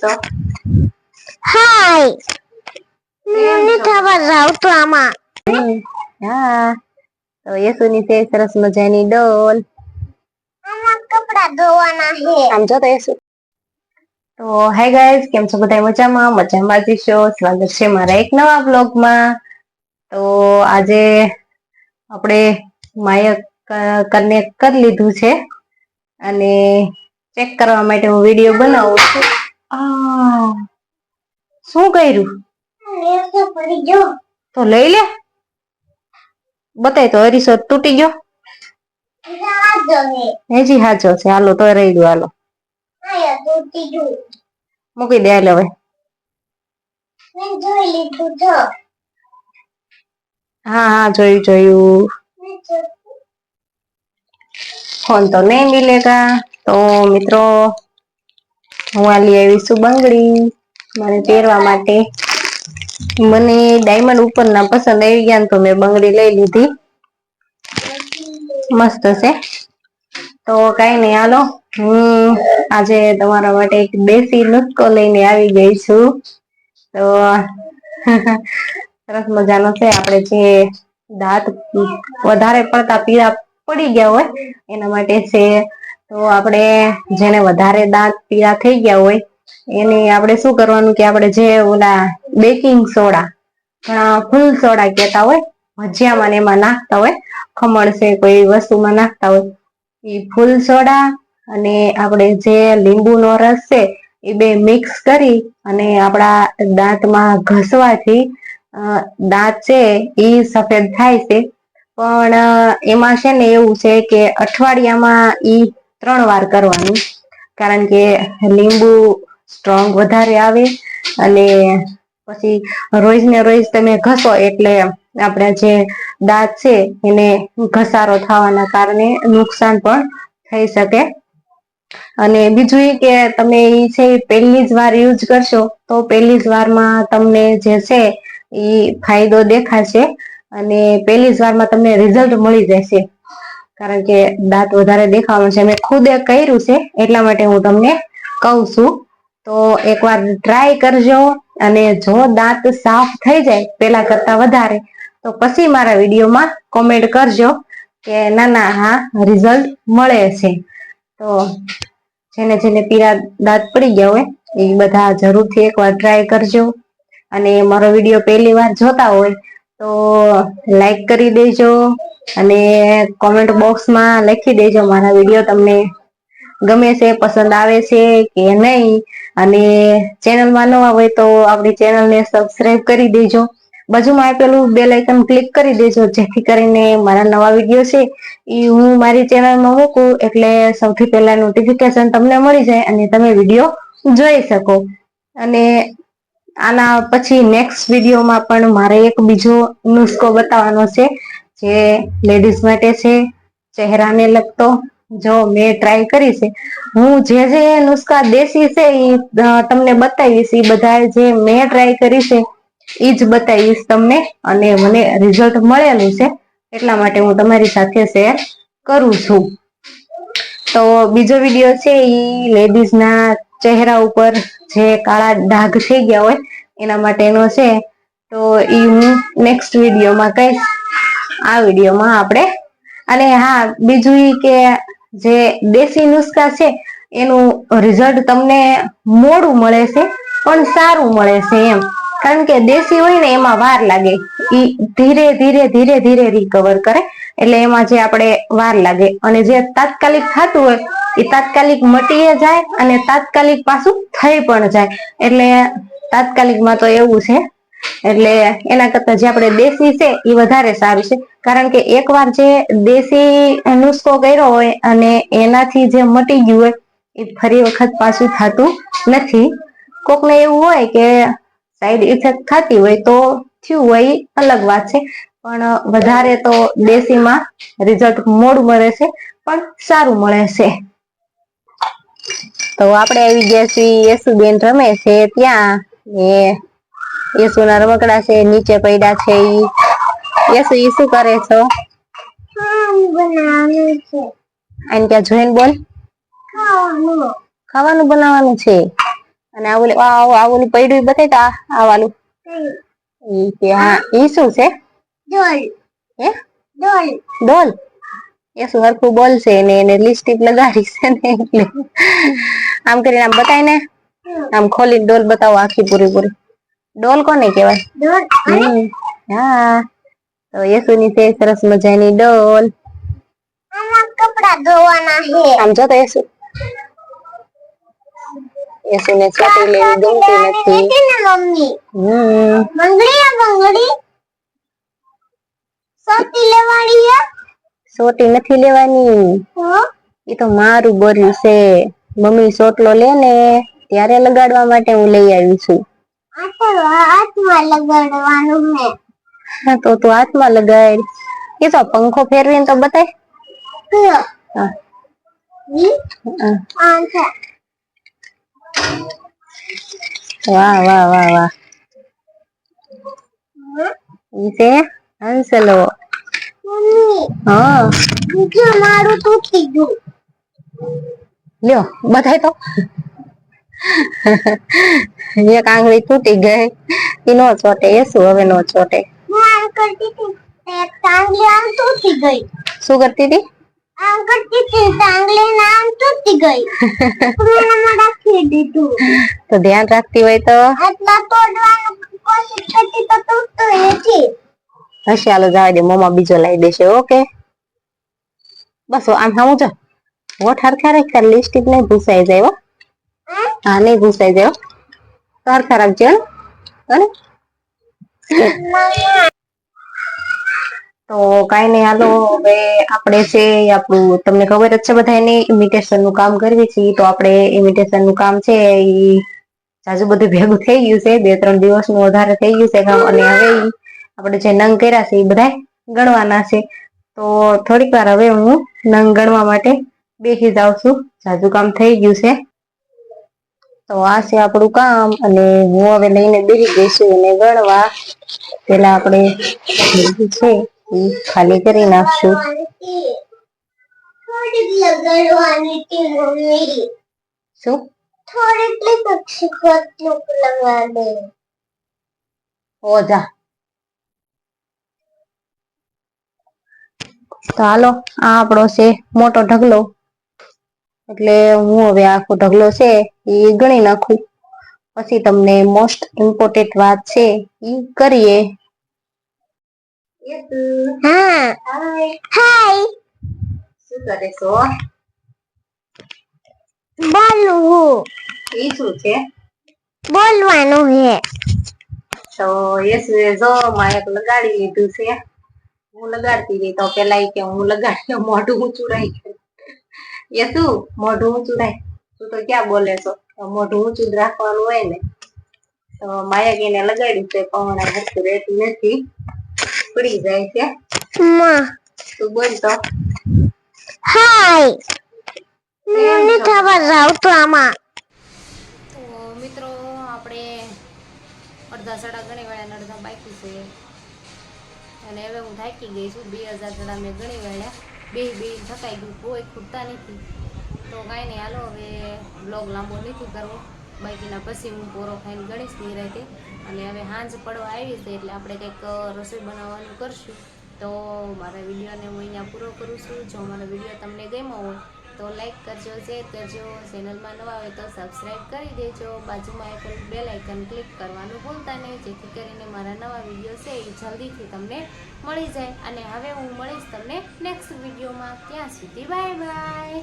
છો હાય. મને ખબર જાવ તો આમાં. હા. તો યસુની તે સરસ મજાની ડોલ. આમાં કપડા ધોવાના છે આમ જો તો યસુ તો હાય ગાઈઝ કેમ છો બધા મજામાં? મજામાં જ છો? સ્વાગત છે મારા એક નવા બ્લોગમાં તો આજે આપણે માયક કનેક્ટ કરી લીધું છે. અને ચેક કરવા માટે હું વીડિયો બનાવું છું. આ, શું કર્યું? તો લઈ લે. બતાય તો અરીસો તૂટી ગયો. હેજી હાચો છે. હાલો તો રહી ગયો, હાલો. મૂકી દે, હાલ હવે. હા હા, જોયું જોયું. ફોન તો નહીં મિલેગા. તો મિત્રો હું આ લઈ આવી છું બંગડી મને પહેરવા માટે. મને ડાયમંડ ઉપરના પસંદ આવી ગયા તો મેં બંગડી લઈ લીધી. મસ્ત છે. તો કઈ નહીં, હાલો. હું આજે તમારા માટે એક દેશી નુસ્ખો લઈને આવી ગઈ છું. તો સરસ મજાનો છે. આપણે જે દાંત વધારે પડતા પીળા પડી ગયા હોય, એના માટે છે તો આપણે જેને વધારે દાંત પીળા થઈ ગયા હોય, એને આપણે શું કરવાનું કે આપણે જે ઓલા બેકિંગ સોડા ફૂલ સોડા કહેતા હોય, ભજીયામાં એમાં નાખતા હોય, ખમણ છે કોઈ વસ્તુમાં નાખતા હોય, એ ફૂલ સોડા અને આપણે જે લીંબુનો રસ છે, એ બે મિક્સ કરી અને આપણા દાંતમાં ઘસવાથી દાંત છે એ સફેદ થાય છે. પણ એમાં છે ને એવું છે કે અઠવાડિયામાં ઈ ત્રણ વાર કરવાનું. કારણ કે લીંબુ સ્ટ્રોંગ વધારે આવે અને પછી રોજ ને રોજ તમે ઘસો એટલે આપણા જે દાંત છે એને ઘસારો થવાના કારણે નુકસાન પણ થઈ શકે. અને બીજું એ કે તમે એ છે પહેલી જ વાર યુઝ કરશો તો પહેલી જ વારમાં તમને જે છે એ ફાયદો દેખાશે અને પહેલી જ વારમાં તમને રિઝલ્ટ મળી જશે કારણ કે દાંત વધારે દેખાવાનું છે. મેં ખુદે કર્યું છે, એટલા માટે હું તમને કહું છું. તો એકવાર ટ્રાય કરજો અને જો દાંત સાફ થઈ જાય પેલા કરતા વધારે, તો પછી મારા વિડીયોમાં કોમેન્ટ કરજો કે ના ના હા રિઝલ્ટ મળે છે. તો જેને જેને પીળા દાંત પડી ગયા હોય, એ બધા જરૂરથી એકવાર ટ્રાય કરજો. અને મારો વીડિયો પહેલી વાર જોતા હોય તો લાઈક કરી દેજો અને કોમેન્ટ બોક્સમાં લખી દેજો મારા વીડિયો તમને ગમે છે, પસંદ આવે છે કે નહીં. અને ચેનલમાં નવા હોય તો આપણી ચેનલને સબસ્ક્રાઇબ કરી દેજો. બાજુમાં આપેલું બે લાઇકન ક્લિક કરી દેજો, જેથી કરીને મારા નવા વીડિયો છે એ હું મારી ચેનલમાં મૂકું એટલે સૌથી પહેલા નોટિફિકેશન તમને મળી જાય અને તમે વીડિયો જોઈ શકો. અને આના પછી નેક્સ્ટ વિડીયોમાં પણ મારે એક બીજો નુસ્ખો બતાવવાનો છે, જે લેડીઝ માટે છે, ચહેરાને લગતો. જો મેં ટ્રાય કરી છે. હું જે જે નુસ્ખા દેશી છે એ તમને બતાવીશ, એ બધા જે મેં ટ્રાય કરી છે એ જ બતાવીશ તમને અને મને રિઝલ્ટ મળેલું છે. એટલા માટે હું તમારી સાથે શેર કરું છું. તો બીજો વીડિયો છે એ લેડીઝના ચહેરા ઉપર જે કાળા ડાઘ થઈ ગયા હોય, એના માટેનો છે. તો એ હું નેક્સ્ટ વિડીયોમાં કહીશ. આ વિડીયોમાં આપણે. અને હા, બીજું કે જે દેશી નુસ્ખા છે, એનું રિઝલ્ટ તમને મોડું મળે છે, પણ સારું મળે છે એમ. કારણ કે દેશી હોય ને એમાં વાર લાગે. ઈ ધીરે ધીરે ધીરે ધીરે રિકવર કરે. એટલે એમાં જે આપણે વાર લાગે. અને જે તાત્કાલિક થતું હોય એ તાત્કાલિક મટી જાય અને તાત્કાલિક પાછું થઈ પણ જાય. એટલે તાત્કાલિકમાં તો એવું છે. એટલે એના કરતા જે આપણે દેશી છે એ વધારે સારું છે. કારણ કે એકવાર જે દેશી નુસ્ખો કર્યો હોય અને એનાથી જે મટી ગયું હોય એ ફરી વખત પાછું થતું નથી. કોકને એવું હોય કે સાઈડ ઇફેક્ટ થતી હોય તો થયું હોય અલગ વાત છે. પણ વધારે તો દેશીમાં રિઝલ્ટ મોડું મળે છે પણ સારું મળે છે. તો આપણે આવી ગયા છીએ યેસુબેન રમે છે ત્યાં. ને યેસુના રમકડા છે નીચે પડ્યા છે યેસુ ઈ શું કરે છો? છે. આને ત્યાં જોઈને બોલ. ખાવાનું. ખાવાનું બનાવવાનું છે? અને આ ઓલું આ ઓલું પડ્યું બતાય તો આ વાલું ઈ કે હા ઈ શું છે? ડોલ. હે? ડોલ. ડોલ? એ શું હરખું બોલશે ને એને લિપસ્ટિક લગાડી છે ને એટલે. આમ કરીને આમ બતાય ને? આમ ખોલી ડોલ બતાવો આખી પૂરી પૂરી. ડોલ કોને કહેવાય? ડોલ હા. તો યસુની છે સરસ મજાની ડોલ. આમાં કપડા ધોવાના છે. આમ જો તો યસુ. યસુને ચોટી લેવી ગમતી નથી હમ બંગડી બંગડી હે સોટી નથી લેવાની. એ તો મારું બોર્યું છે. મમ્મી સોટલો લે ને ત્યારે લગાડવા માટે હું લઈ આવી છું. આ તો હાથમાં લગાડવાનું હે હા, તો તું હાથમાં લગાડ. એ તો પંખો ફેરવીને તો બતાય. હા, વાહ વાહ વાહ વાહ. ઈ છે? હંસલો હા. બીજું મારું તૂટી ગયું લ્યો બતાય તો. એક આંગળી તૂટી ગઈ. ઈ નો ચોટે એ શું હવે નો ચોટે. હું આમ કરતી હતી એક આંગળી આમ તૂટી ગઈ. શું કરતી હતી? તો ધ્યાન રાખતી હોય તો? હશે હાલો જવા દે મમ્મા બીજો લાવી દેશે ઓકે? બસ આમ હામું જો. વોટ હરખા રાખ તાર લિપસ્ટિક નહીં ભૂસાઈ જાય હો. હા નહીં ભૂસાઈ જાય હો. હરખા રાખજો હો. તો કાંઈ નહીં, હાલો હવે આપણે છે આપણું, તમને ખબર જ છે બધાને ઇમિટેશનનું કામ કરવી છે, તો આપણે ઇમિટેશનનું કામ છે ઈ જાજુ બધું ભેગું થઈ ગયું છે, બે ત્રણ દિવસનું વધારે થઈ ગયું છે કામ, અને હવે આપણે જે નંગ કર્યા છે એ બધા ગણવાના છે. તો થોડીક વાર હવે હું નંગ ગણવા માટે બેસી જાઉં છું, જાજુ કામ થઈ ગયું છે. તો આ છે આપણું કામ, અને હું હવે લઈને બેસી જઈશું એને ગણવા. પેલા આપણે છે એ ખાલી કરી નાખશું. થોડીક લગાડવાની હતી મમ્મી. શું? થોડીક પછી ખોટલું લગાડે. ઓ તો હાલો આ આપણો છે મોટો ઢગલો. એટલે હું હવે આખો ઢગલો છે એ ગણી નાખું. પછી તમને મોસ્ટ ઇમ્પોર્ટન્ટ વાત છે એ કરીએ. હા હાય શું કરે છો એ શું છે બોલવાનું હે તો યસુએ જો માં લગાડી લીધું છે હું લગાડતી હતી તો પેલા કે હું લગાડી મોઢું ઊંચું રાખ્યું યસુ મોઢું ઊંચું રાખ તું તો ક્યાં બોલે છો મોઢું ઊંચું જ રાખવાનું હોય ને તો માયા એને લગાડ્યું છે પણ હરખું રહેતું નથી પડી જાય છે. માં. તું બોલ તો. હાય. મને ખબર આવતું આમાં. તો મિત્રો આપણે અડધા સડા ગણી વાળ્યા અડધા બાકી છે. અને હવે હું થાકી ગઈ છું. બે હજાર સાડા મેં ગણી વાળ્યા બે બે થકાઈ ગયું. કોઈ ખૂટતા નથી. તો કાંઈ નહીં. હાલો હવે બ્લોગ લાંબો નથી કરવો. બાકીના પછી હું પોરો ખાઈને ગણીશ રહેતી અને હવે સાંજ પડવા આવી છે એટલે આપણે કંઈક રસોઈ બનાવવાનું કરશું. તો મારા વિડીયોને હું અહીંયા પૂરો કરું છું. જો મારો વીડિયો તમને ગમ્યો હોય, તો લાઈક કરજો, શેર કરજો. ચેનલમાં નવા હોય તો સબસ્ક્રાઈબ કરી દેજો. બાજુમાં એક બેલ આઇકન ક્લિક કરવાનું ભૂલતા નહીં, જેથી કરીને મારા નવા વીડિયો છે એ જલ્દીથી તમને મળી જાય. અને હવે હું મળીશ તમને નેક્સ્ટ વિડીયોમાં. ત્યાં સુધી બાય બાય.